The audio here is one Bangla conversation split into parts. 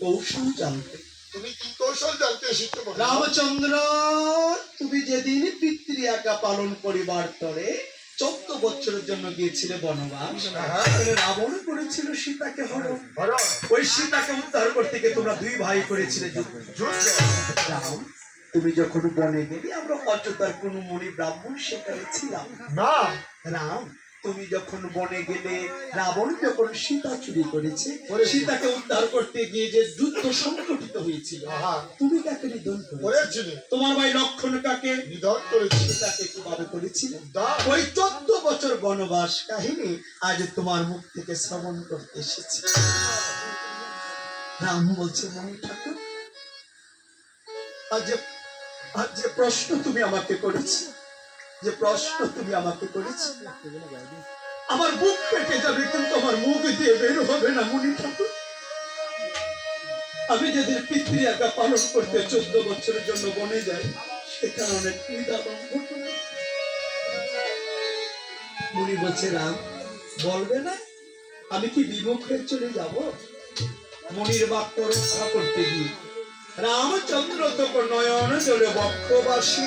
কৌশল জানতে। তুমি কি কৌশল জানতে বলো? রামচন্দ্র তুমি যেদিন পিতৃ একা পালন করিবার তরে চোদ্দ বছরের জন্য গিয়েছিলে বনবাস। রাবণ করেছিল সীতাকে হরণ। ওই সীতাকে উদ্ধার করতে গিয়ে তোমরা দুই ভাই করেছিলে। রাম তুমি যখন বনে গেলে আমরা অযোধ্যার কোন মণি ব্রাহ্মণ সেখানে ছিলাম। না। রাম তুমি যখন বনে গেলে রাবণ যখন সীতা চুরি করেছে। সীতাকে উদ্ধার করতে গিয়ে যে যুদ্ধ সংগঠিত হয়েছিল তুমি কাকে নিধন করেছিলে। তোমার ভাই লক্ষণ কাকে? নিধন করেছিল। সীতাকে কীভাবে করেছিল। ওই চোদ্দ বছর বনবাস কাহিনী আজ তোমার মুখ থেকে শ্রবণ করতে এসেছে। রাম বলছে মনি ঠাকুর আজ আজ যে প্রশ্ন তুমি আমাকে করেছি যে প্রশ্ন তুমি আমাকে করেছি আমার বুক পেটে যাবে, কিন্তু আমার মুখ দিয়ে বের হবে না, মনি ঠাকুর। আমি যেদিন পিতৃ একা পালন করতে চোদ্দ বছরের জন্য বনে যাই পীড়া এবং মুনি বলছে, রাম, বলবে না? আমি কি বিমুখ হয়ে চলে যাব? মনির বাক্য রক্ষা করতে গিয়ে, রামচন্দ্র তখন নয়ন জলে বক্ষবাসী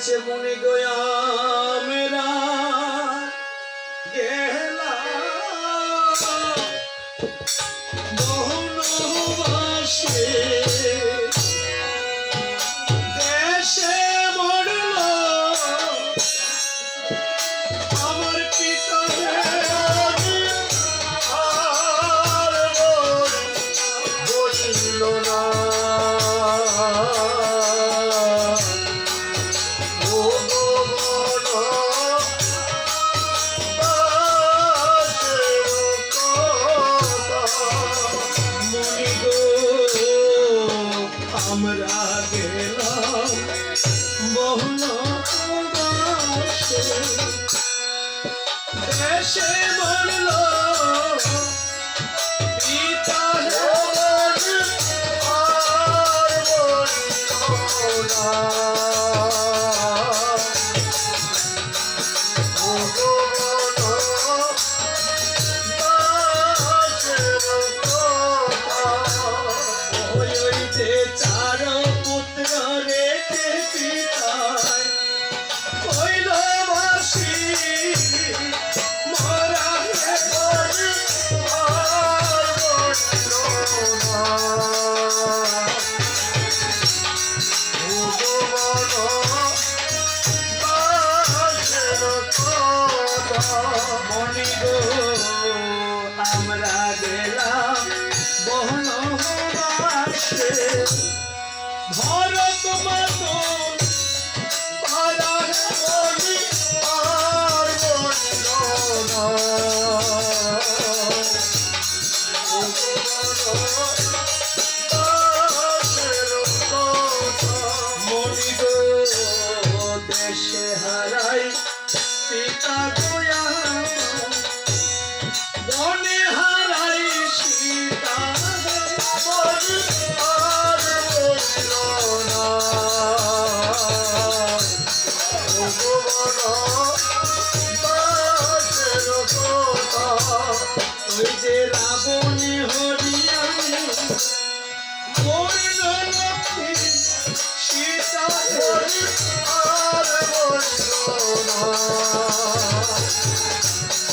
বলেছে মনে গয়া গেলা। বহুল দেশে মরল মনি গো আমরা গেলাম বনবাসে ভরত মাতন দেশে হারাই পিতা ওই যে রাবণে হরিয়ামি